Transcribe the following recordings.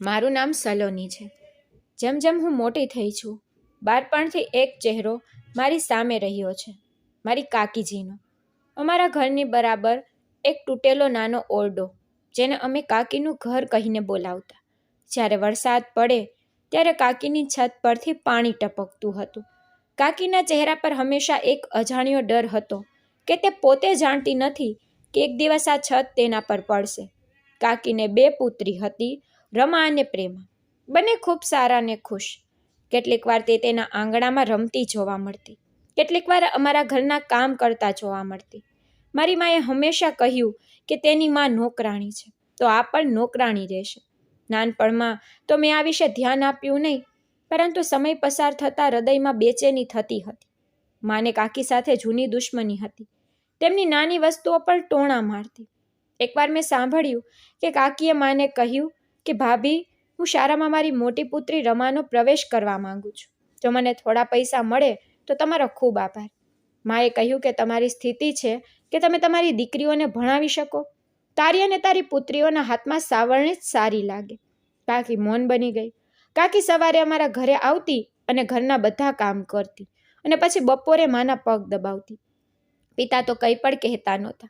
મારું નામ સલોની છે. જેમ જેમ હું મોટી થઈ છું, બાળપણથી એક ચહેરો મારી સામે રહ્યો છે, મારી કાકીજીનો. અમારા ઘરની બરાબર એક તૂટેલો નાનો ઓરડો, જેને અમે કાકીનું ઘર કહીને બોલાવતા. જ્યારે વરસાદ પડે, ત્યારે કાકીની છત પરથી પાણી ટપકતું હતું. કાકીના ચહેરા પર હંમેશા એક અજાણ્યો ડર હતો કે તે પોતે જાણતી નથી કે એક દિવસ આ છત તેના પર પડશે. કાકીને બે પુત્રી હતી રમા અને પ્રેમા. બંને ખૂબ સારા અને ખુશ. કેટલીક વાર તે તેના આંગણામાં રમતી જોવા મળતી. કેટલીક વાર અમારા ઘરના કામ કરતા જોવા મળતી. મારી માએ હંમેશા કહ્યું કે તેની માં નોકરાણી છે, તો આ પણ નોકરાણી રહેશે. નાનપણમાં તો મેં આ વિશે ધ્યાન આપ્યું નહીં, પરંતુ સમય પસાર થતાં હૃદયમાં બેચેની થતી હતી. માને કાકી સાથે જૂની દુશ્મની હતી. તેમની નાની વસ્તુઓ પર ટોણા મારતી. એકવાર મેં સાંભળ્યું કે કાકીએ માને કહ્યું કે ભાભી, હું શાળામાં મારી મોટી પુત્રી રમાનો પ્રવેશ કરવા માંગુ છું. જો મને થોડા પૈસા મળે, તો તમારો ખૂબ આભાર. માએ કહ્યું કે તમારી સ્થિતિ છે કે તમે તમારી દીકરીઓને ભણાવી શકો. તારી અને તારી પુત્રીઓના હાથમાં સાવરણી જ સારી લાગે. કાકી મૌન બની ગઈ. કાકી સવારે અમારા ઘરે આવતી અને ઘરના બધા કામ કરતી અને પછી બપોરે માના પગ દબાવતી. પિતા તો કંઈ પણ કહેતા નહોતા.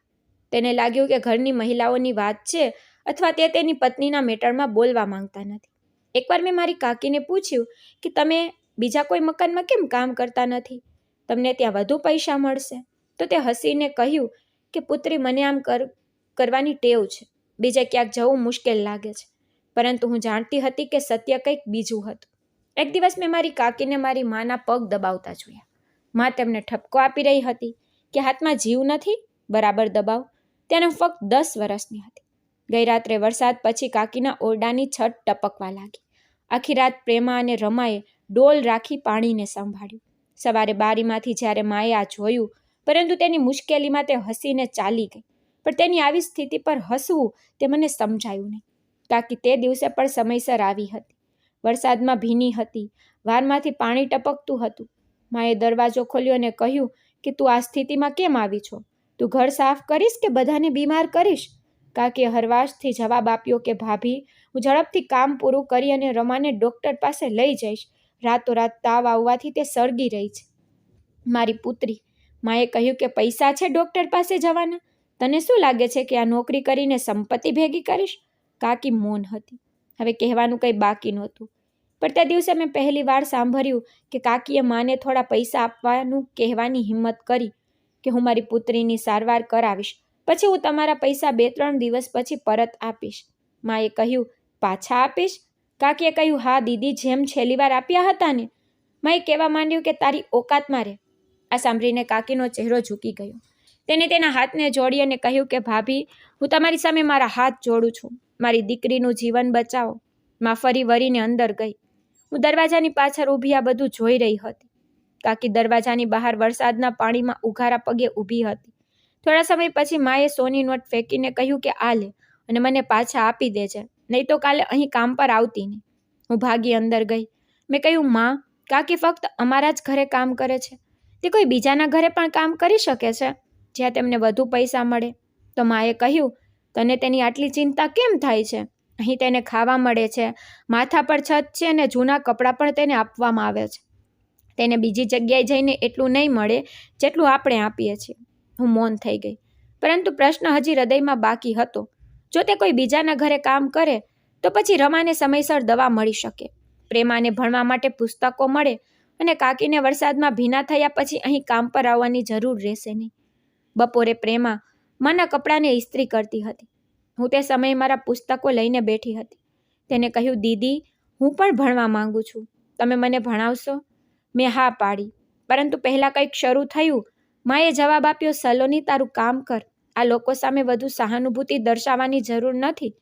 તેને લાગ્યું કે ઘરની મહિલાઓની વાત છે અથવા તે તેની પત્નીના મેટરમાં બોલવા માંગતા નથી. એકવાર મેં મારી કાકીને પૂછ્યું કે, તમે બીજા કોઈ મકાનમાં કેમ કામ કરતા નથી? તમને ત્યાં વધુ પૈસા મળશે. તો તે હસીને કહ્યું કે, પુત્રી, મને આમ કર, કરવાની ટેવ છે. બીજે ક્યાંક જવું મુશ્કેલ લાગે છે. પરંતુ હું જાણતી હતી કે સત્ય કંઈક બીજું હતું. એક દિવસ મેં મારી કાકીને મારી માના પગ દબાવતા જોયા. મા તેમને ઠપકો આપી રહી હતી કે, હાથમાં જીવ નથી? બરાબર દબાવ. ત્યારે ફક્ત દસ વર્ષની હતી. ગઈ રાત્રે વરસાદ પછી કાકીના ઓરડાની છત ટપકવા લાગી. આખી રાત પ્રેમા અને રમાએ ડોલ રાખી પાણીને સંભાળ્યું. સવારે બારીમાંથી જ્યારે માએ આ જોયું, પરંતુ તેની મુશ્કેલીમાં તે હસીને ચાલી ગઈ. પણ તેની આવી સ્થિતિ પર હસવું તે મને સમજાયું નહીં. કાકી તે દિવસે પણ સમયસર આવી હતી. વરસાદમાં ભીની હતી, વારમાંથી પાણી ટપકતું હતું. માએ દરવાજો ખોલ્યો અને કહ્યું કે, તું આ સ્થિતિમાં કેમ આવી છો? તું ઘર સાફ કરીશ કે બધાને બીમાર કરીશ? કાકીએ હરવાશથી જવાબ આપ્યો કે, ભાભી, હું ઝડપથી કામ પૂરું કરી અને રમાને ડૉક્ટર પાસે લઈ જઈશ. રાતોરાત તાવ આવવાથી તે સળગી રહી છે. મારી પુત્રી, માએ કહ્યું કે પૈસા છે ડૉક્ટર પાસે જવાના. તને શું લાગે છે કે આ નોકરી કરીને સંપત્તિ ભેગી કરીશ? કાકી મૌન હતી. હવે કહેવાનું કંઈ બાકી નહોતું. પણ તે દિવસે મેં પહેલી વાર સાંભળ્યું કે કાકીએ માને થોડા પૈસા આપવાનું કહેવાની હિંમત કરી કે હું મારી પુત્રીની સારવાર કરાવીશ. પછી હું તમારા પૈસા બે ત્રણ દિવસ પછી પરત આપીશ. માએ કહ્યું, પાછા આપીશ? કાકીએ કહ્યું, હા, દીદી, જેમ છેલ્લી વાર આપ્યા હતા ને. માએ કહેવા માંડ્યું કે, તારી ઓકાતમાં રહે આ સાંભળીને કાકીનો ચહેરો ઝૂકી ગયો. તેને તેના હાથને જોડી અને કહ્યું કે, ભાભી, હું તમારી સામે મારા હાથ જોડું છું. મારી દીકરીનું જીવન બચાવો. માં ફરી વરીને અંદર ગઈ. હું દરવાજાની પાછળ ઊભી આ બધું જોઈ રહી હતી. કાકી દરવાજાની બહાર વરસાદના પાણીમાં ઉઘારા પગે ઊભી હતી. થોડા સમય પછી માએ સોની નોટ ફેંકીને કહ્યું કે આ લે અને મને પાછા આપી દેજે નહીં તો કાલે અહીં કામ પર આવતી નહીં. હું ભાગી અંદર ગઈ. મેં કહ્યું, માં, કાકી ફક્ત અમારા જ ઘરે કામ કરે છે. તે કોઈ બીજાના ઘરે પણ કામ કરી શકે છે? જ્યાં તેમને વધુ પૈસા મળે. તો માએ કહ્યું, તને તેની આટલી ચિંતા કેમ થાય છે? અહીં તેને ખાવા મળે છે, માથા પર છત છે અને જૂના કપડાં પણ તેને આપવામાં આવે છે. તેને બીજી જગ્યાએ જઈને એટલું નહીં મળે જેટલું આપણે આપીએ છીએ. હું મૌન થઈ ગઈ. પરંતુ પ્રશ્ન હજી હૃદયમાં બાકી હતો. જો તે કોઈ બીજાના ઘરે કામ કરે, તો પછી રમાને સમયસર દવા મળી શકે. પ્રેમાને ભણવા માટે પુસ્તકો મળે અને કાકીને વરસાદમાં ભીના થયા પછી અહીં કામ પર આવવાની જરૂર રહેશે નહીં. બપોરે પ્રેમા માના કપડાને ઇસ્ત્રી કરતી હતી. હું તે સમયે મારા પુસ્તકો લઈને બેઠી હતી. તેને કહ્યું, દીદી, હું પણ ભણવા માંગુ છું. તમે મને ભણાવશો? મેં હા પાડી. પરંતુ પહેલાં કંઈક શરૂ થયું માએ જવાબ આપ્યો, સલોની, તારું કામ કર. આ લોકો સામે વધુ સહાનુભૂતિ દર્શાવવાની જરૂર નથી.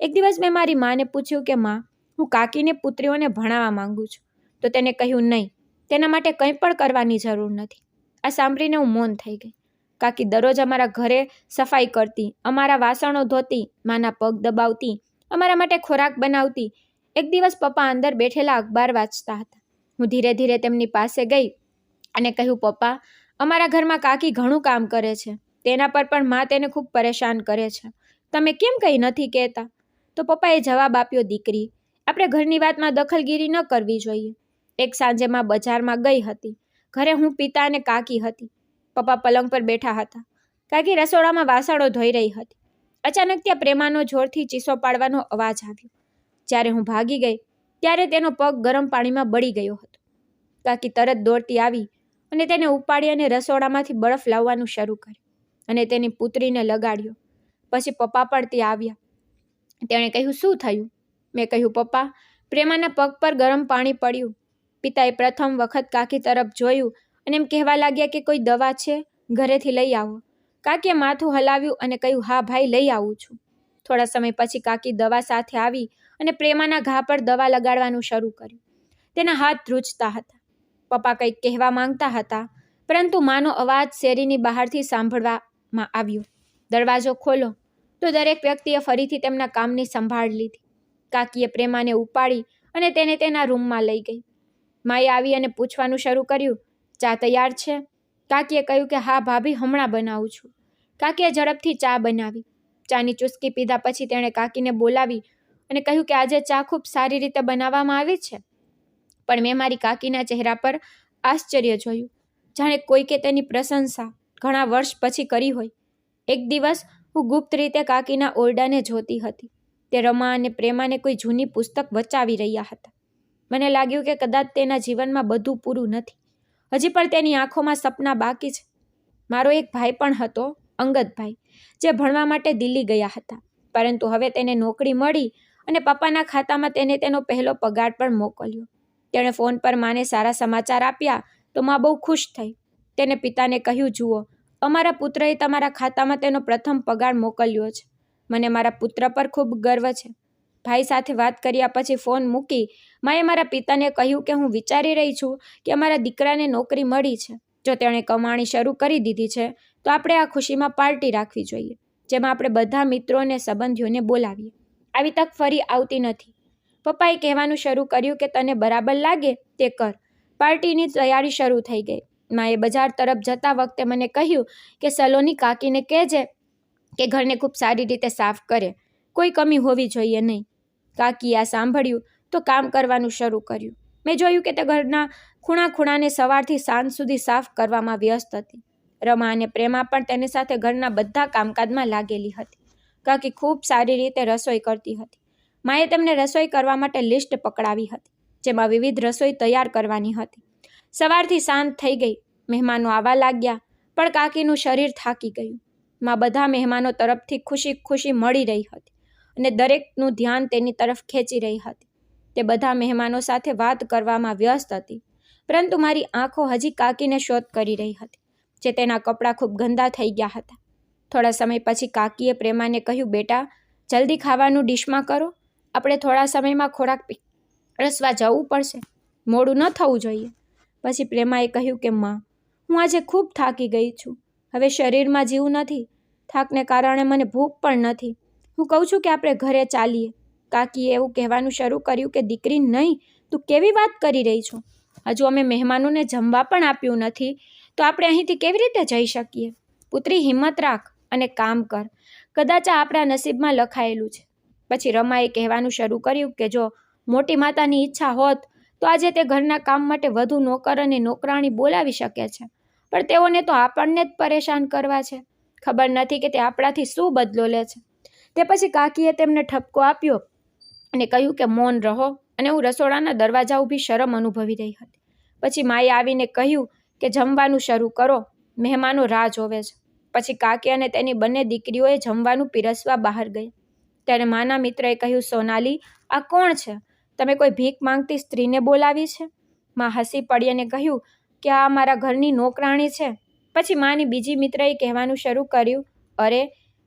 એક દિવસ મેં મારી માને પૂછ્યું કે, માં, હું કાકીને પુત્રીઓને ભણાવવા માંગુ છું. તો તેને કહ્યું, નહીં, તેના માટે કંઈ પણ કરવાની જરૂર નથી. આ સાંભળીને હું મૌન થઈ ગઈ. કાકી, દરરોજ અમારા ઘરે સફાઈ કરતી, અમારા વાસણો ધોતી, માના પગ દબાવતી, અમારા માટે ખોરાક બનાવતી. એક દિવસ પપ્પા અંદર બેઠેલા અખબાર વાંચતા હતા. હું ધીરે ધીરે તેમની પાસે ગઈ અને કહ્યું, પપ્પા અમારા ઘરમાં કાકી ઘણું કામ કરે છે. તેના પર પણ મા તેને ખૂબ પરેશાન કરે છે. તમે કેમ કંઈ નથી કહેતા? તો પપ્પાએ જવાબ આપ્યો, દીકરી, આપણે ઘરની વાતમાં દખલગીરી ન કરવી જોઈએ. એક સાંજે મા બજારમાં ગઈ હતી. ઘરે હું, પિતા અને કાકી હતી. પપ્પા પલંગ પર બેઠા હતા. કાકી રસોડામાં વાસણો ધોઈ રહી હતી. અચાનક ત્યાં પ્રેમાનો જોરથી ચીસો પાડવાનો અવાજ આવ્યો. જ્યારે હું ભાગી ગઈ, ત્યારે તેનો પગ ગરમ પાણીમાં બળી ગયો હતો. કાકી તરત દોડતી આવી અને તેને ઉપાડી અને રસોડામાંથી બરફ લાવવાનું શરૂ કર્યું અને તેની પુત્રીને લગાડ્યો. પછી પપ્પા પણ ત્યાં આવ્યા. તેણે કહ્યું, શું થયું? મેં કહ્યું, પપ્પા, પ્રેમાના પગ પર ગરમ પાણી પડ્યું. પિતાએ પ્રથમ વખત કાકી તરફ જોયું અને એમ કહેવા લાગ્યા કે કોઈ દવા છે, ઘરેથી લઈ આવો. કાકીએ માથું હલાવ્યું અને કહ્યું, હા ભાઈ, લઈ આવું છું. થોડા સમય પછી કાકી દવા સાથે આવી અને પ્રેમાના ઘા પર દવા લગાડવાનું શરૂ કર્યું. તેના હાથ ધ્રુજતા હતા. પપ્પા કંઈક કહેવા માંગતા હતા, પરંતુ માનો અવાજ શેરીની બહારથી સાંભળવામાં આવ્યો. દરવાજો ખોલો. તો દરેક વ્યક્તિએ ફરીથી તેમના કામની સંભાળ લીધી. કાકીએ પ્રેમાને ઉપાડી અને તેને તેના રૂમમાં લઈ ગઈ. માએ આવી અને પૂછવાનું શરૂ કર્યું, ચા તૈયાર છે? કાકીએ કહ્યું કે, હા ભાભી, હમણાં બનાવું છું. કાકીએ ઝડપથી ચા બનાવી. ચાની ચુસ્કી પીધા પછી તેણે કાકીને બોલાવી અને કહ્યું કે, આજે ચા ખૂબ સારી રીતે બનાવવામાં આવી છે. પણ મેં મારી કાકીના ચહેરા પર આશ્ચર્ય જોયું. જાણે કોઈકે તેની પ્રશંસા ઘણા વર્ષ પછી કરી હોય. એક દિવસ હું ગુપ્ત રીતે કાકીના ઓરડાને જોતી હતી. તે રમા અને પ્રેમાને કોઈ જૂની પુસ્તક વચાવી રહ્યા હતા. મને લાગ્યું કે કદાચ તેના જીવનમાં બધું પૂરું નથી. હજી પણ તેની આંખોમાં સપના બાકી છે. મારો એક ભાઈ પણ હતો અંગતભાઈ જે ભણવા માટે દિલ્હી ગયા હતા. પરંતુ હવે તેને નોકરી મળી અને પપ્પાના ખાતામાં તેને તેનો પહેલો પગાર પણ મોકલ્યો. તેણે ફોન પર માને સારા સમાચાર આપ્યા તો માં બહુ ખુશ થઈ. તેને પિતાને કહ્યું, જુઓ, અમારા પુત્રએ તમારા ખાતામાં તેનો પ્રથમ પગાર મોકલ્યો છે. મને મારા પુત્ર પર ખૂબ ગર્વ છે. ભાઈ સાથે વાત કર્યા પછી ફોન મૂકી માએ મારા પિતાને કહ્યું કે હું વિચારી રહી છું કે અમારા દીકરાને નોકરી મળી છે. જો તેણે કમાણી શરૂ કરી દીધી છે, તો આપણે આ ખુશીમાં પાર્ટી રાખવી જોઈએ, જેમાં આપણે બધા મિત્રોને, સંબંધીઓને બોલાવીએ. આવી તક ફરી આવતી નથી. પપ્પાએ કહેવાનું શરૂ કર્યું કે તને બરાબર લાગે તે કર. પાર્ટીની તૈયારી શરૂ થઈ ગઈ. માએ બજાર તરફ જતા વખતે મને કહ્યું કે સલોની કાકીને કહેજે કે ઘરને ખૂબ સારી રીતે સાફ કરે. કોઈ કમી હોવી જોઈએ નહીં. કાકીએ આ સાંભળ્યું તો કામ કરવાનું શરૂ કર્યું. મેં જોયું કે તે ઘરના ખૂણા ખૂણાને સવારથી સાંજ સુધી સાફ કરવામાં વ્યસ્ત હતી. રમા અને પ્રેમા પણ તેની સાથે ઘરના બધા કામકાજમાં લાગેલી હતી. કાકી ખૂબ સારી રીતે રસોઈ કરતી હતી. માએ તેમને રસોઈ કરવા માટે લિસ્ટ પકડાવી હતી, જેમાં વિવિધ રસોઈ તૈયાર કરવાની હતી. સવારથી શાંત થઈ ગઈ, મહેમાનો આવવા લાગ્યા, પણ કાકીનું શરીર થાકી ગયું. માં બધા મહેમાનો તરફથી ખુશી ખુશી મળી રહી હતી અને દરેકનું ધ્યાન તેની તરફ ખેંચી રહી હતી. તે બધા મહેમાનો સાથે વાત કરવામાં વ્યસ્ત હતી, પરંતુ મારી આંખો હજી કાકીને શોધ કરી રહી હતી, જે તેના કપડાં ખૂબ ગંદા થઈ ગયા હતા. થોડા સમય પછી કાકીએ પ્રેમાને કહ્યું, બેટા, જલ્દી ખાવાનું ડીશમાં કરો આપણે થોડા સમયમાં ખોરાક રસવા જવું પડશે. મોડું ન થવું જોઈએ. પછી પ્રેમાએ કહ્યું કે, માં, હું આજે ખૂબ થાકી ગઈ છું. હવે શરીરમાં જીવ નથી. થાકને કારણે મને ભૂખ પણ નથી. હું કહું છું કે આપણે ઘરે ચાલીએ. કાકીએ એવું કહેવાનું શરૂ કર્યું કે, દીકરી, નહીં, તું કેવી વાત કરી રહી છો? હજુ અમે મહેમાનોને જમવા પણ આપ્યું નથી. તો આપણે અહીંથી કેવી રીતે જઈ શકીએ? પુત્રી, હિંમત રાખ અને કામ કર. કદાચ આ આપણા નસીબમાં લખાયેલું છે. પછી રમાએ કહેવાનું શરૂ કર્યું કે જો મોટી માતાની ઈચ્છા હોત તો આજે તે ઘરના કામ માટે વધુ નોકર અને નોકરાણી બોલાવી શકે છે. પણ તેઓને તો આપણને જ પરેશાન કરવા છે. ખબર નથી કે તે આપણાથી શું બદલો લે છે. તે પછી કાકીએ તેમને ઠપકો આપ્યો અને કહ્યું કે મૌન રહો અને હું રસોડાના દરવાજા ઊભી શરમ અનુભવી રહી હતી. પછી માએ આવીને કહ્યું કે જમવાનું શરૂ કરો, મહેમાનો રાહ જોવે છે. પછી કાકી અને તેની બંને દીકરીઓએ જમવાનું પીરસવા બહાર ગઈ ત્યારે માના મિત્રએ કહ્યું, સોનાલી, આ કોણ છે? તમે કોઈ ભીખ માંગતી સ્ત્રીને બોલાવી છે? માં હસી પડી અને કહ્યું, કે આ મારા ઘરની નોકરાણી છે. પછી માની બીજી મિત્રએ કહેવાનું શરૂ કર્યું, અરે,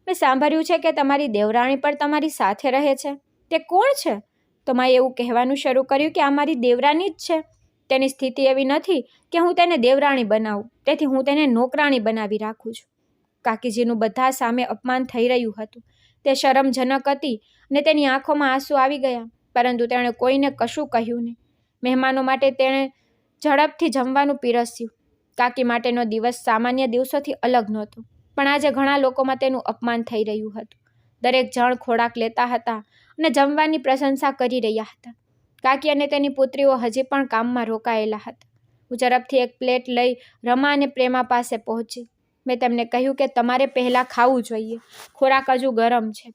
મેં સાંભળ્યું છે કે તમારી દેવરાણી પણ તમારી સાથે રહે છે. તે કોણ છે? તો માએ એવું કહેવાનું શરૂ કર્યું કે આ મારી દેવરાણી જ છે. તેની સ્થિતિ એવી નથી કે હું તેને દેવરાણી બનાવું. તેથી હું તેને નોકરાણી બનાવી રાખું છું. કાકીજીનું બધા સામે અપમાન થઈ રહ્યું હતું. તે શરમજનક હતી અને તેની આંખોમાં આંસુ આવી ગયા, પરંતુ તેણે કોઈને કશું કહ્યું નહીં. મહેમાનો માટે તેણે ઝડપથી જમવાનું પીરસ્યું. કાકી માટેનો દિવસ સામાન્ય દિવસોથી અલગ નહોતો, પણ આજે ઘણા લોકોમાં તેનું અપમાન થઈ રહ્યું હતું. દરેક જણ ખોરાક લેતા હતા અને જમવાની પ્રશંસા કરી રહ્યા હતા. કાકી અને તેની પુત્રીઓ હજી પણ કામમાં રોકાયેલા હતા. હું ઝડપથી એક પ્લેટ લઈ રમા અને પ્રેમા પાસે પહોંચી. મેં તેમને કહ્યું કે તમારે પહેલાં ખાવું જોઈએ. ખોરાક હજુ ગરમ છે.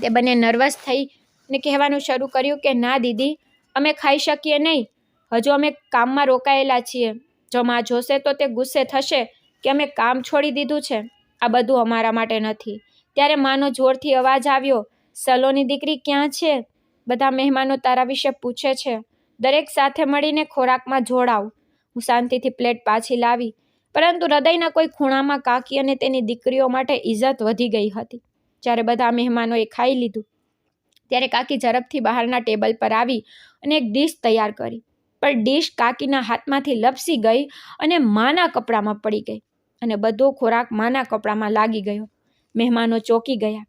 તે બંને નર્વસ થઈ ને કહેવાનું શરૂ કર્યું કે, ના દીદી, અમે ખાઈ શકીએ નહીં. હજુ અમે કામમાં રોકાયેલા છીએ. જો માં જોશે તો તે ગુસ્સે થશે કે અમે કામ છોડી દીધું છે. આ બધું અમારા માટે નથી. ત્યારે માનો જોરથી અવાજ આવ્યો, સલોની દીકરી ક્યાં છે? બધા મહેમાનો તારા વિશે પૂછે છે. દરેક સાથે મળીને ખોરાકમાં જોડાવ. હું શાંતિથી પ્લેટ પાછી લાવી પરંતુ હૃદયના કોઈ ખૂણામાં કાકી અને તેની દીકરીઓ માટે ઇજ્જત વધી ગઈ હતી. જ્યારે બધા મહેમાનોએ ખાઈ લીધું, ત્યારે કાકી ઝડપથી બહારના ટેબલ પર આવી અને એક ડીશ તૈયાર કરી. પણ ડીશ કાકીના હાથમાંથી લપસી ગઈ અને માના કપડામાં પડી ગઈ અને બધો ખોરાક માના કપડામાં લાગી ગયો. મહેમાનો ચોંકી ગયા.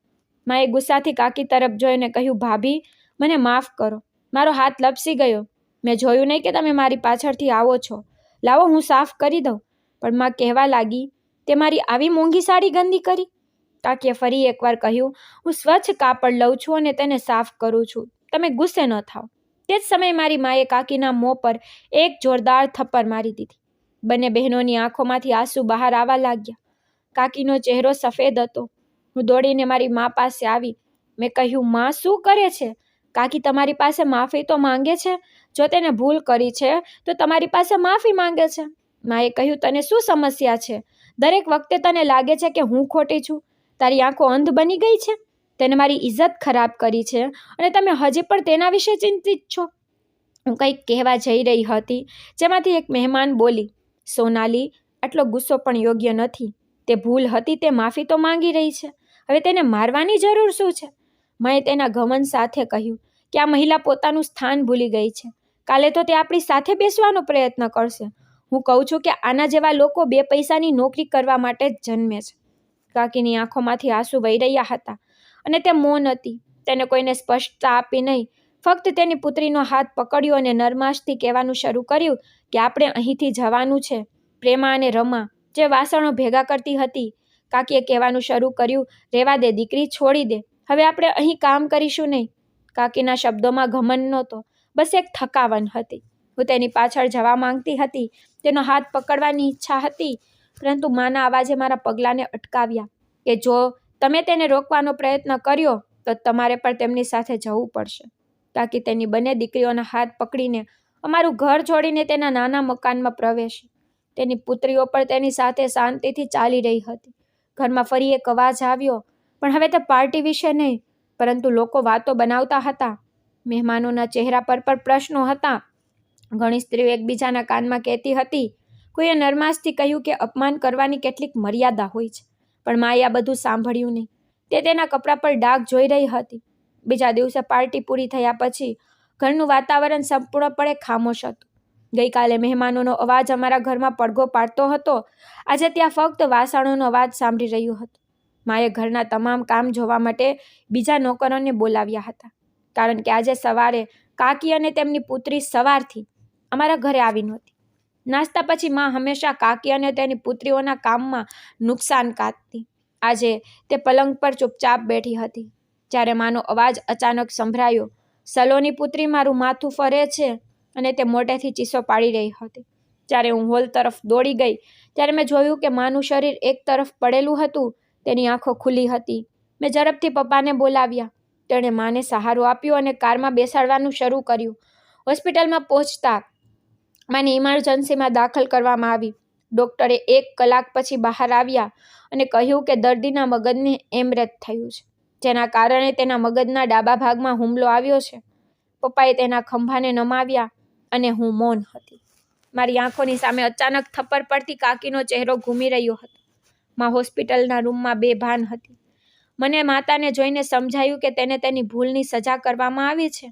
માએ ગુસ્સાથી કાકી તરફ જોઈને કહ્યું, ભાભી, મને માફ કરો. મારો હાથ લપસી ગયો. મેં જોયું નહીં કે તમે મારી પાછળથી આવો છો. લાવો, હું સાફ કરી દઉં. પણ માં કહેવા લાગી, તે મારી આવી મોંઘી સાડી ગંદી કરી? કાકીએ ફરી એકવાર કહ્યું, હું સ્વચ્છ કાપડ લઉં છું અને તેને સાફ કરું છું. તમે ગુસ્સે ન થાઓ. તે જ સમયે મારી માએ કાકીના મોં પર એક જોરદાર થપ્પડ મારી દીધી. બંને બહેનોની આંખોમાંથી આંસુ બહાર આવવા લાગ્યા. કાકીનો ચહેરો સફેદ હતો. હું દોડીને મારી મા પાસે આવી. મેં કહ્યું, માં, શું કરે છે? કાકી તમારી પાસે માફી તો માંગે છે? જો તેને ભૂલ કરી છે, તો તમારી પાસે માફી માંગે છે. માએ કહ્યું, તને શું સમસ્યા છે? દરેક વખતે તને લાગે છે કે હું ખોટી છું? તારી આંખો અંધ બની ગઈ છે? તેને મારી ઇજ્જત ખરાબ કરી છે અને તમે હજી પણ તેના વિશે ચિંતિત છો? હું કંઈક કહેવા જઈ રહી હતી, જેમાંથી એક મહેમાન બોલી, સોનાલી, આટલો ગુસ્સો પણ યોગ્ય નથી. તે ભૂલ હતી, તે માફી તો માંગી રહી છે. હવે તેને મારવાની જરૂર શું છે? મેં તેના ઘમન સાથે કહ્યું, કે આ મહિલા પોતાનું સ્થાન ભૂલી ગઈ છે. કાલે તો તે આપણી સાથે બેસવાનો પ્રયત્ન કરશે. હું કહું છું કે આના જેવા લોકો બે પૈસાની નોકરી કરવા માટે જ જન્મે છે. કાકીની આંખોમાંથી આંસુ વહી રહ્યા હતા અને તે મૌન હતી. તેને કોઈને સ્પષ્ટતા આપી નહીં. ફક્ત તેની પુત્રીનો હાથ પકડ્યો અને નરમાશથી કહેવાનું શરૂ કર્યું કે આપણે અહીંથી જવાનું છે, પ્રેમા અને રમા, જે વાસણો ભેગા કરતી હતી. કાકીએ કહેવાનું શરૂ કર્યું રેવા દે, દીકરી છોડી દે. હવે આપણે અહીં કામ કરીશું નહીં. કાકીના શબ્દોમાં ઘમન નહોતો, બસ એક થકાવન હતી. હું તેની પાછળ જવા માંગતી હતી. તેનો હાથ પકડવાની ઈચ્છા હતી, પરંતુ માના અવાજે મારા પગલાંને અટકાવ્યા કે જો તમે તેને રોકવાનો પ્રયત્ન કર્યો, તો તમારે પણ તેમની સાથે જવું પડશે. કાકી તેની બંને દીકરીઓના હાથ પકડીને અમારું ઘર છોડીને તેના નાના મકાનમાં પ્રવેશી. તેની પુત્રીઓ પણ તેની સાથે શાંતિથી ચાલી રહી હતી. ઘરમાં ફરી એક અવાજ આવ્યો, પણ હવે તે પાર્ટી વિશે નહીં. પરંતુ લોકો વાતો બનાવતા હતા. મહેમાનોના ચહેરા પર પણ પ્રશ્નો હતા. ઘણી સ્ત્રીઓ એકબીજાના કાનમાં કહેતી હતી, કોઈએ નરમાશથી કહ્યું કે અપમાન કરવાની કેટલીક મર્યાદા હોય છે, પણ માએ આ બધું સાંભળ્યું નહીં. તે તેના કપડાં પર ડાઘ જોઈ રહી હતી. બીજા દિવસે પાર્ટી પૂરી થયા પછી ઘરનું વાતાવરણ સંપૂર્ણપણે ખામોશ હતું. ગઈકાલે મહેમાનોનો અવાજ અમારા ઘરમાં પડઘો પાડતો હતો. આજે ત્યાં ફક્ત વાસણોનો અવાજ સાંભળી રહ્યો હતો. માએ ઘરના તમામ કામ જોવા માટે બીજા નોકરોને બોલાવ્યા હતા. કારણ કે આજે સવારે કાકી અને તેમની પુત્રી સવારથી અમારા ઘરે આવી નહોતી. નાસ્તા પછી માં હંમેશા કાકી અને તેની પુત્રીઓના કામમાં નુકસાન કાઢતી. આજે તે પલંગ પર ચૂપચાપ બેઠી હતી. જ્યારે માનો અવાજ અચાનક સંભળાયો, સલોની પુત્રી મારું માથું ફરે છે અને તે મોટેથી ચીસો પાડી રહી હતી. જ્યારે હું હોલ તરફ દોડી ગઈ, ત્યારે મેં જોયું કે માનું શરીર એક તરફ પડેલું હતું, તેની આંખો ખુલ્લી હતી. મેં ઝડપથી પપ્પાને બોલાવ્યા. તેણે માને સહારો આપ્યો અને કારમાં બેસાડવાનું શરૂ કર્યું. હોસ્પિટલમાં પહોંચતા માને ઇમરજન્સીમાં દાખલ કરવામાં આવી. ડૉક્ટરે એક કલાક પછી બહાર આવ્યા અને કહ્યું કે દર્દીના મગજને એમરેજ થયું છે, જેના કારણે તેના મગજના ડાબા ભાગમાં હુમલો આવ્યો છે. પપ્પાએ તેના ખંભાને નમાવ્યા અને હું મૌન હતી. મારી આંખોની સામે અચાનક થપ્પર પડતી કાકીનો ચહેરો ઘૂમી રહ્યો હતો. માં હોસ્પિટલના રૂમમાં બેભાન હતી. મને માતાને જોઈને સમજાયું કે તેને તેની ભૂલની સજા કરવામાં આવી છે.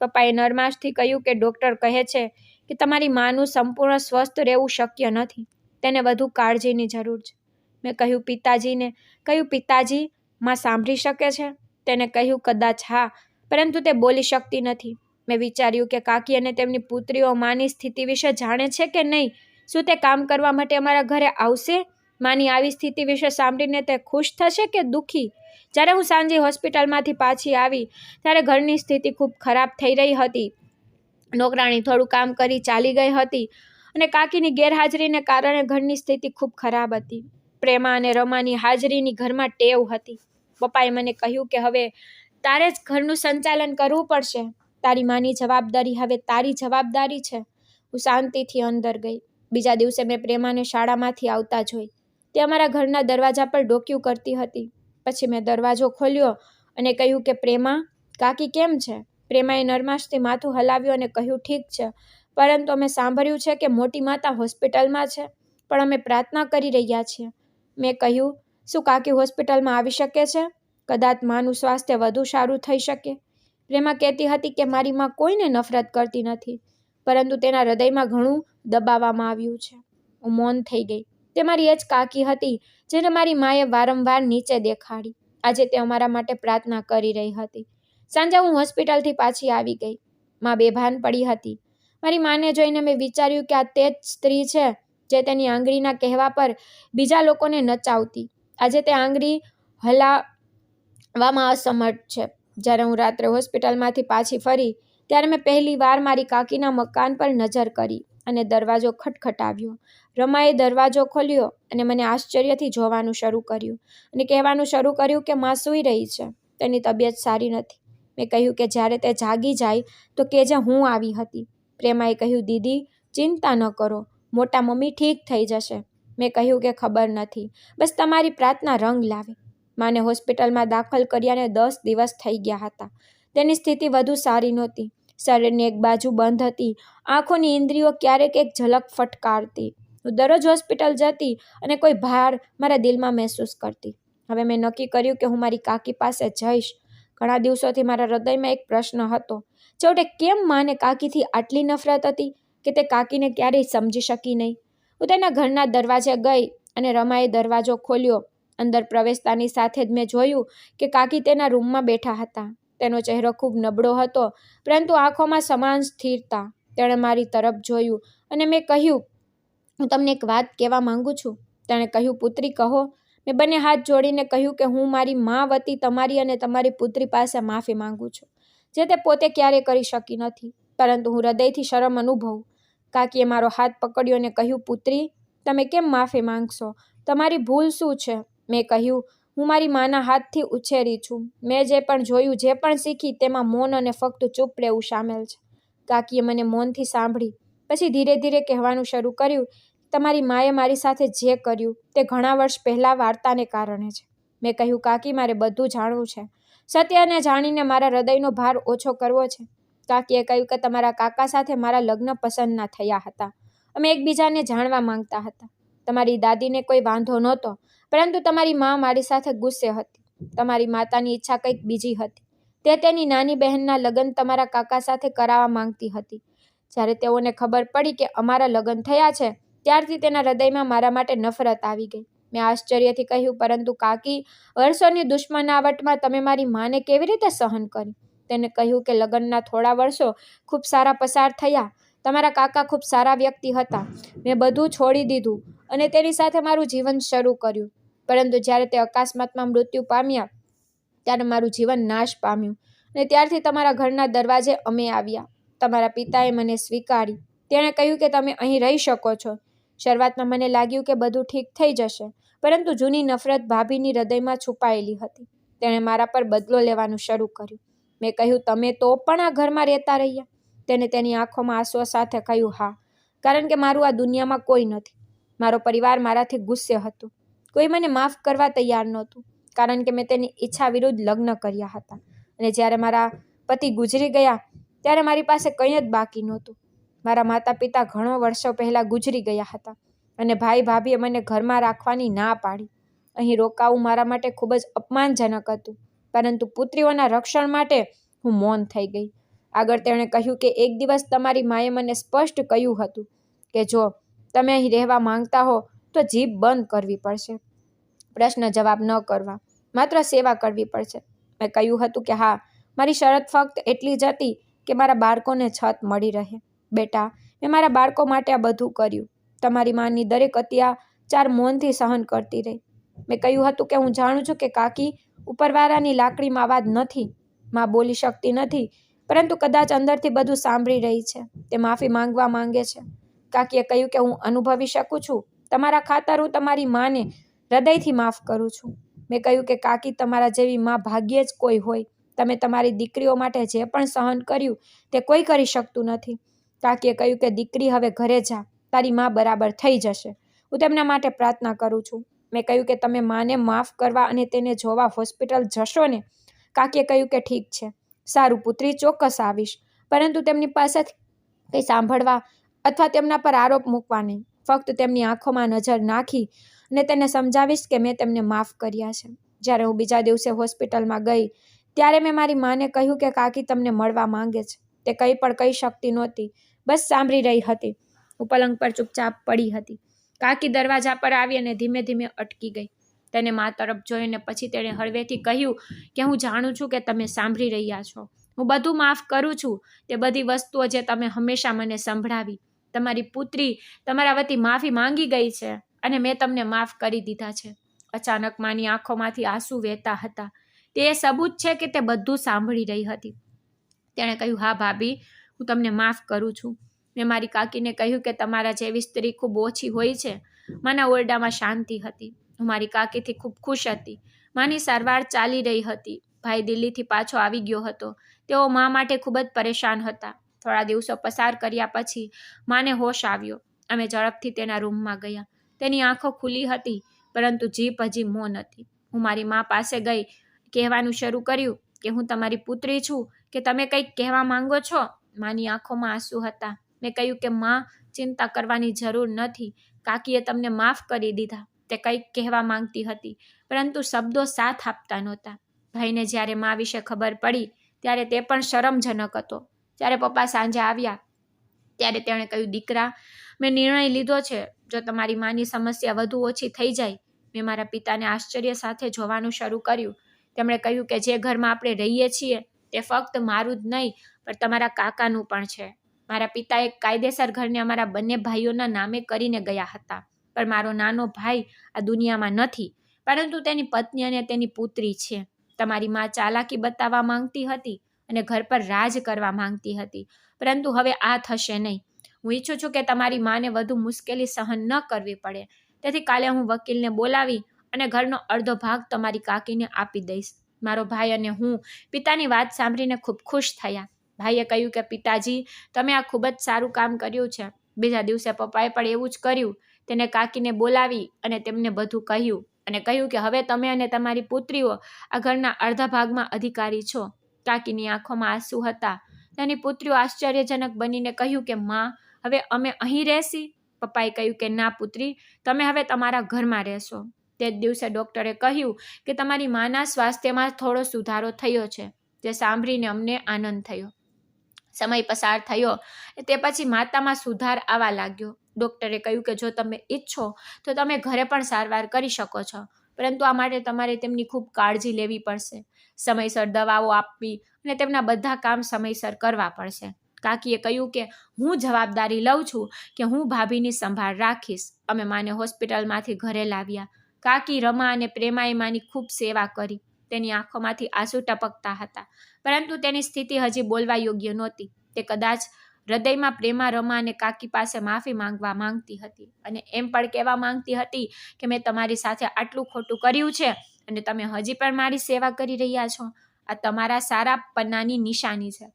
પપ્પાએ નરમાશથી કહ્યું કે ડૉક્ટર કહે છે કે તમારી માનું સંપૂર્ણ સ્વસ્થ રહેવું શક્ય નથી. તેને વધુ કાળજીની જરૂર છે. મેં કહ્યું, પિતાજીને, કહ્યું, પિતાજી, માં સાંભળી શકે છે? તેને કહ્યું, કદાચ હા, પરંતુ તે બોલી શકતી નથી. મેં વિચાર્યું કે કાકી અને તેમની પુત્રીઓ માની સ્થિતિ વિશે જાણે છે કે નહીં? શું તે કામ કરવા માટે અમારા ઘરે આવશે? માની આવી સ્થિતિ વિશે સાંભળીને તે ખુશ થશે કે દુઃખી? જ્યારે હું સાંજે હોસ્પિટલમાંથી પાછી આવી, ત્યારે ઘરની સ્થિતિ ખૂબ ખરાબ થઈ રહી હતી. નોકરાણી થોડું કામ કરી ચાલી ગઈ હતી અને કાકીની ગેરહાજરીને કારણે ઘરની સ્થિતિ ખૂબ ખરાબ હતી. પ્રેમા અને રમાની હાજરીની ઘરમાં ટેવ હતી. પપ્પાએ મને કહ્યું કે હવે તારે જ ઘરનું સંચાલન કરવું પડશે. તારી માની જવાબદારી હવે તારી જવાબદારી છે. હું શાંતિથી અંદર ગઈ. બીજા દિવસે મેં પ્રેમાને શાળામાંથી આવતા જોઈ. તે અમારા ઘરના દરવાજા પર ડોક્યું કરતી હતી. પછી મેં દરવાજો ખોલ્યો અને કહ્યું કે પ્રેમા, કાકી કેમ છે? પ્રેમાએ નરમાશથી માથું હલાવ્યું અને કહ્યું, ઠીક છે. પરંતુ અમે સાંભળ્યું છે કે મોટી માતા હોસ્પિટલમાં છે, પણ અમે પ્રાર્થના કરી રહ્યા છીએ. મેં કહ્યું, શું કાકી હોસ્પિટલમાં આવી શકે છે? કદાચ માનું સ્વાસ્થ્ય વધુ સારું થઈ શકે. પ્રેમા કહેતી હતી કે મારી માં કોઈને નફરત કરતી નથી, પરંતુ તેના હૃદયમાં ઘણું દબાવવામાં આવ્યું છે. હું મૌન થઈ ગઈ. તે મારી એ જ કાકી હતી જેને મારી માએ વારંવાર નીચે દેખાડી. આજે તે અમારા માટે પ્રાર્થના કરી રહી હતી. સાંજે હું હોસ્પિટલથી પાછી આવી ગઈ. માં બેભાન પડી હતી. મારી માને જોઈને મેં વિચાર્યું કે આ તે જ સ્ત્રી છે જે તેની આંગળીના કહેવા પર બીજા લોકોને નચાવતી. આજે તે આંગળી હલાવવામાં અસમર્થ છે. જ્યારે હું રાત્રે હોસ્પિટલમાંથી પાછી ફરી, ત્યારે મેં પહેલી વાર મારી કાકીના મકાન પર નજર કરી અને દરવાજો ખટખટાવ્યો. રમાએ દરવાજો ખોલ્યો અને મને આશ્ચર્યથી જોવાનું શરૂ કર્યું અને કહેવાનું શરૂ કર્યું કે માં સૂઈ રહી છે. તેની તબિયત સારી નથી. મેં કહ્યું કે જ્યારે તે જાગી જાય તો કે જે હું આવી હતી. પ્રેમાએ કહ્યું, દીદી, ચિંતા ન કરો, મોટા મમ્મી ઠીક થઈ જશે. મેં કહ્યું કે ખબર નથી. બસ તમારી પ્રાર્થના રંગ લાવે. માને હોસ્પિટલમાં દાખલ કર્યાને દસ દિવસ થઈ ગયા હતા. તેની સ્થિતિ વધુ સારી નહોતી. શરીરની એક બાજુ બંધ હતી. આંખોની ઇન્દ્રિયો ક્યારેક એક ઝલક ફટકારતી. હું દરરોજ હોસ્પિટલ જતી અને કોઈ ભાર મારા દિલમાં મહેસૂસ કરતી. હવે મેં નક્કી કર્યું કે હું મારી કાકી પાસે જઈશ. ઘણા દિવસોથી મારા હૃદયમાં એક પ્રશ્ન હતો. છેવટે કેમ માને કાકીથી આટલી નફરત હતી કે તે કાકીને ક્યારેય સમજી શકી નહીં? હું તેના ઘરના દરવાજે ગઈ અને રમાએ દરવાજો ખોલ્યો. અંદર પ્રવેશતાની સાથે જ મેં જોયું કે કાકી તેના રૂમમાં બેઠા હતા. તેનો ચહેરો ખૂબ નબળો હતો, પરંતુ આંખોમાં સમાન સ્થિરતા. તેણે મારી તરફ જોયું અને મેં કહ્યું, હું તમને એક વાત કહેવા માંગુ છું. તેણે કહ્યું, પુત્રી, કહો મેં બંને હાથ જોડીને કહ્યું કે હું મારી મા વતી તમારી અને તમારી પુત્રી પાસે માફી માંગુ છું. જે તે પોતે ક્યારેય કરી શકી નથી, પરંતુ હું હૃદયથી શરમ અનુભવું. કાકીએ મારો હાથ પકડ્યો અને કહ્યું, પુત્રી, તમે કેમ માફી માંગશો? તમારી ભૂલ શું છે? મેં કહ્યું, હું મારી માના હાથથી ઉછેરી છું. મેં જે પણ જોયું, જે પણ શીખી, તેમાં મૌન અને ફક્ત ચૂપ રહેવું સામેલ છે. કાકીએ મને મૌનથી સાંભળી, પછી ધીરે ધીરે કહેવાનું શરૂ કર્યું તમારી માએ મારી સાથે જે કર્યું તે ઘણા વર્ષ પહેલાં વાર્તાને કારણે છે. મેં કહ્યું, કાકી, મારે બધું જાણવું છે. સત્યને જાણીને મારા હૃદયનો ભાર ઓછો કરવો છે. કાકીએ કહ્યું કે તમારા કાકા સાથે મારા લગ્ન પસંદ ના થયા હતા. અમે એકબીજાને જાણવા માંગતા હતા. તમારી દાદીને કોઈ વાંધો નહોતો, પરંતુ તમારી મા મારી સાથે ગુસ્સે હતી. તમારી માતાની ઈચ્છા કંઈક બીજી હતી. તે તેની નાની બહેનના લગ્ન તમારા કાકા સાથે કરાવવા માંગતી હતી. જ્યારે તેઓને ખબર પડી કે અમારા લગ્ન થયા છે ત્યારથી તેના હૃદયમાં મારા માટે નફરત આવી ગઈ. મેં આશ્ચર્યથી કહ્યું, પરંતુ કાકી વર્ષોની દુશ્મનાવટમાં તમે મારી માને કેવી રીતે સહન કરી? તેને કહ્યું કે, લગ્નના થોડા વર્ષો ખૂબ સારા પસાર થયા. તમારા કાકા ખૂબ સારા વ્યક્તિ હતા. મેં બધું છોડી દીધું અને તેની સાથે મારું જીવન શરૂ કર્યું. પરંતુ જ્યારે તે અકસ્માતમાં મૃત્યુ પામ્યા, ત્યારે મારું જીવન નાશ પામ્યું અને ત્યારથી તમારા ઘરના દરવાજે અમે આવ્યા. તમારા પિતાએ મને સ્વીકારી. તેણે કહ્યું કે, તમે અહીં રહી શકો છો. શરૂઆતમાં મને લાગ્યું કે બધું ઠીક થઈ જશે, પરંતુ જૂની નફરત ભાભીની હૃદયમાં છુપાયેલી હતી. તેણે મારા પર બદલો લેવાનું શરૂ કર્યું. મેં કહ્યું, તમે તો પણ આ ઘરમાં રહેતા રહ્યા. તેને તેની આંખોમાં આંસુઓ સાથે કહ્યું, હા, કારણ કે મારું આ દુનિયામાં કોઈ નથી. મારો પરિવાર મારાથી ગુસ્સે હતો. કોઈ મને માફ કરવા તૈયાર નહોતું, કારણ કે મેં તેની ઈચ્છા વિરુદ્ધ લગ્ન કર્યા હતા. અને જ્યારે મારા પતિ ગુજરી ગયા, ત્યારે મારી પાસે કંઈ જ બાકી નહોતું. મારા માતા પિતા ઘણો વર્ષો પહેલાં ગુજરી ગયા હતા અને ભાઈ ભાભીએ મને ઘરમાં રાખવાની ના પાડી. અહીં રોકાવું મારા માટે ખૂબ જ અપમાનજનક હતું, પરંતુ પુત્રીઓના રક્ષણ માટે હું મૌન થઈ ગઈ. આગળ તેણે કહ્યું કે એક દિવસ તમારી માએ મને સ્પષ્ટ કહ્યું હતું કે જો તમે અહીં રહેવા માંગતા હો, તો જીભ બંધ કરવી પડશે. પ્રશ્ન જવાબ ન કરવા, માત્ર સેવા કરવી પડશે. મેં કહ્યું હતું કે હા, મારી શરત ફક્ત એટલી જ હતી કે મારા બાળકોને છત મળી રહે. બેટા, મેં મારા બાળકો માટે આ બધું કર્યું. તમારી માની દરેક અત્યાચાર મૌનથી સહન કરતી રહી. મેં કહ્યું હતું કે હું જાણું છું કે કાકી ઉપરવાળાની લાકડીમાં અવાજ નથી, માં બોલી શકતી નથી, પરંતુ કદાચ અંદરથી બધું સાંભળી રહી છે. તે માફી માંગવા માંગે છે. કાકીએ કહ્યું કે હું અનુભવી શકું છું. તમારા ખાતર હું તમારી માને હૃદયથી માફ કરું છું. મેં કહ્યું કે કાકી તમારા જેવી માં ભાગ્યે જ કોઈ હોય. તમે તમારી દીકરીઓ માટે જે પણ સહન કર્યું તે કોઈ કરી શકતું નથી. કાકીએ કહ્યું કે, દીકરી હવે ઘરે જા, તારી માં બરાબર થઈ જશે. હું તેમના માટે પ્રાર્થના કરું છું. મેં કહ્યું કે, તમે માને માફ કરવા અને તેને જોવા હોસ્પિટલ જશો ને? કાકીએ કહ્યું કે, ઠીક છે, સારું પુત્રી ચોક્કસ આવીશ. પરંતુ તેમની પાસેથી કંઈ સાંભળવા અથવા તેમના પર આરોપ મૂકવા નહીં. ફક્ત તેમની આંખોમાં નજર નાખી અને તેને સમજાવીશ કે, મેં તેમને માફ કર્યા છે. જ્યારે હું બીજા દિવસે હોસ્પિટલમાં ગઈ, ત્યારે મેં મારી માને કહ્યું કે, કાકી, તમને મળવા માંગે છે. તે કંઈ પણ કહી શકતી નહોતી. બસ સાંભળી રહી હતી. હું પલંગ પર ચૂપચાપ પડી હતી. કાકી દરવાજા પર આવી અને ધીમે ધીમે અટકી ગઈ. તેને મા તરફ જોઈને પછી તેણે હળવેથી કહ્યું કે હું જાણું છું કે તમે સાંભળી રહ્યા છો. હું બધું માફ કરું છું. તે બધી વસ્તુઓ જે તમે હંમેશા મને સંભળાવી. તમારી પુત્રી તમારા વતી માફી માંગી ગઈ છે અને મેં તમને માફ કરી દીધા છે. અચાનક માની આંખોમાંથી આંસુ વહેતા હતા. તે એ સબૂત છે કે તે બધું સાંભળી રહી હતી. તેણે કહ્યું, હા ભાભી, હું તમને માફ કરું છું. મેં મારી કાકીને કહ્યું કે તમારા જેવી સ્ત્રી ખૂબ ઓછી હોય છે. માના ઓરડામાં શાંતિ હતી. હું મારી કાકીથી ખૂબ ખુશ હતી. માની સારવાર ચાલી રહી હતી. ભાઈ દિલ્હીથી પાછો આવી ગયો હતો. તેઓ મા માટે ખૂબ જ પરેશાન હતા. થોડા દિવસો પસાર કર્યા પછી માને હોશ આવ્યો. અમે ઝડપથી તેના રૂમમાં ગયા. તેની આંખો ખુલી હતી, પરંતુ જીભ હજી મૌન હતી. હું મારી મા પાસે ગઈ કહેવાનું શરૂ કર્યું કે હું તમારી પુત્રી છું. કે તમે કંઈક કહેવા માંગો છો? માની આંખોમાં આંસુ હતા. મેં કહ્યું કે, માં, ચિંતા કરવાની જરૂર નથી. કાકીએ તમને માફ કરી દીધા. તે કંઈક કહેવા માંગતી હતી, પરંતુ શબ્દો સાથ આપતા નહોતા. ભાઈને જ્યારે મા વિશે ખબર પડી, ત્યારે તે પણ શરમજનક હતો. જ્યારે પપ્પા સાંજે આવ્યા, ત્યારે તેણે કહ્યું, દીકરા, મેં નિર્ણય લીધો છે. જો તમારી માની સમસ્યા વધુ ઓછી થઈ જાય, મેં મારા પિતાને આશ્ચર્ય સાથે જોવાનું શરૂ કર્યું. તેમણે કહ્યું કે, જે ઘરમાં આપણે રહીએ છીએ તે ફક્ત મારું જ નહીં, પણ તમારા કાકાનું પણ છે. મારા પિતા એક કાયદેસર ઘરને અમારા બંને ભાઈઓના નામે કરીને ગયા હતા. પણ મારો નાનો ભાઈ આ દુનિયામાં નથી, પરંતુ તેની પત્ની અને તેની પુત્રી છે. તમારી માં ચાલાકી બતાવવા માંગતી હતી અને ઘર પર રાજ કરવા માંગતી હતી, પરંતુ હવે આ થશે નહીં. હું ઈચ્છું છું કે તમારી માને વધુ મુશ્કેલી સહન ન કરવી પડે. તેથી કાલે હું વકીલને બોલાવી અને ઘરનો અડધો ભાગ તમારી કાકીને આપી દઈશ. મારો ભાઈ અને હું પિતાની વાત સાંભળીને ખૂબ ખુશ થયા. ભાઈએ કહ્યું કે, પિતાજી, તમે આ ખૂબ જ સારું કામ કર્યું છે. બીજા દિવસે પપ્પાએ પણ એવું જ કર્યું. તેને કાકીને બોલાવી અને તેમને બધું કહ્યું. અને કહ્યું કે, હવે તમે અને તમારી પુત્રીઓ આ ઘરના અડધા ભાગમાં અધિકારી છો. કાકીની આંખોમાં આંસુ હતા. તેની પુત્રીઓ આશ્ચર્યજનક બનીને કહ્યું કે, માં, હવે અમે અહીં રહેશી? પપ્પાએ કહ્યું કે, ના પુત્રી, તમે હવે તમારા ઘરમાં રહેશો. તે જ દિવસે ડૉક્ટરે કહ્યું કે તમારી માના સ્વાસ્થ્યમાં થોડો સુધારો થયો છે તે સાંભળીને અમને આનંદ થયો. સમય પસાર થયો, તે પછી માતામાં સુધાર આવવા લાગ્યો. ડૉક્ટરે કહ્યું કે જો તમે ઈચ્છો, તો તમે ઘરે પણ સારવાર કરી શકો છો, પરંતુ આ માટે તમારે તેમની ખૂબ કાળજી લેવી પડશે. સમયસર દવાઓ આપવી અને તેમના બધા કામ સમયસર કરવા પડશે. કાકીએ કહ્યું કે હું જવાબદારી લઉં છું કે હું ભાભીની સંભાળ રાખીશ. અમે માને હોસ્પિટલમાંથી ઘરે લાવ્યા. કાકી રમા અને પ્રેમાએ માની ખૂબ સેવા કરી. તેની આંખોમાંથી આંસુ ટપકતા હતા. પરંતુ તેની સ્થિતિ હજી બોલવા યોગ્ય નહોતી. તે કદાચ હૃદયમાં પ્રેમા, રમા અને કાકી પાસે માફી માંગવા માંગતી હતી. અને એમ પણ કહેવા માંગતી હતી કે મેં તમારી સાથે આટલું ખોટું કર્યું છે અને તમે હજી પણ મારી સેવા કરી રહ્યા છો. આ તમારા સારા પન્નાની નિશાની છે.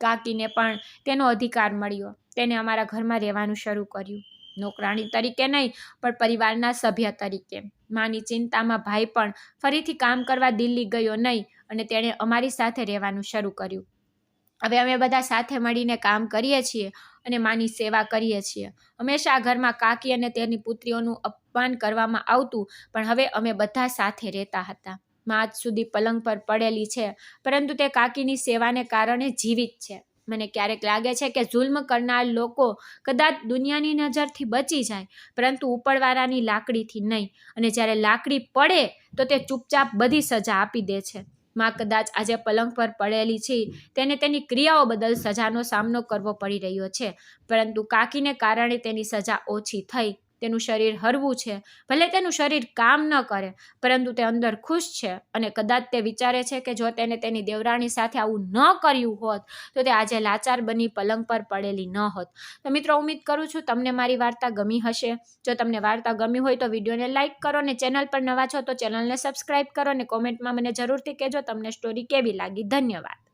કાકીને પણ તેનો અધિકાર મળ્યો. તેને અમારા ઘરમાં રહેવાનું શરૂ કર્યું. નોકરાણી તરીકે નહીં, પણ પરિવારના સભ્ય તરીકે. માની ચિંતામાં ભાઈ પણ ફરીથી કામ કરવા દિલ્હી ગયો નહીં અને તેણે અમારી સાથે રહેવાનું શરૂ કર્યું. હવે અમે બધા સાથે મળીને કામ કરીએ છીએ અને માની સેવા કરીએ છીએ. હંમેશા ઘરમાં કાકી અને તેની પુત્રીઓનું અપમાન કરવામાં આવતું, પણ હવે અમે બધા સાથે રહેતા હતા. મા આજ સુધી પલંગ પર પડેલી છે, પરંતુ તે કાકીની સેવાને કારણે જીવિત છે. મને ક્યારેક લાગે છે કે જુલ્મ કરનાર લોકો કદાચ દુનિયાની નજરથી બચી જાય, પરંતુ ઉપરવાળાની લાકડીથી નહીં. અને જ્યારે લાકડી પડે, તો તે ચૂપચાપ બધી સજા આપી દે છે. માં કદાચ આજે પલંગ પર પડેલી છે, તેને તેની ક્રિયાઓ બદલ સજાનો સામનો કરવો પડી રહ્યો છે, પરંતુ કાકીને કારણે તેની સજા ઓછી થઈ. તેનું શરીર હરવું છે. ભલે તેનું શરીર કામ ન કરે, પરંતુ તે અંદર ખુશ છે અને કદાચ તે વિચારે છે કે જો તેને તેની દેવરાણી સાથે આવું ન કર્યું હોત, તો તે આજે લાચાર બની પલંગ પર પડેલી ન હોત. તો મિત્રો, ઉમ્મીદ કરું છું તમને મારી વાર્તા ગમી હશે. જો તમને વાર્તા ગમી હોય તો વિડીયોને લાઇક કરો અને ચેનલ પર નવા છો તો ચેનલને સબસ્ક્રાઇબ કરો અને કોમેન્ટમાં મને જરૂરથી કહેજો. તમને સ્ટોરી કેવી લાગી? ધન્યવાદ.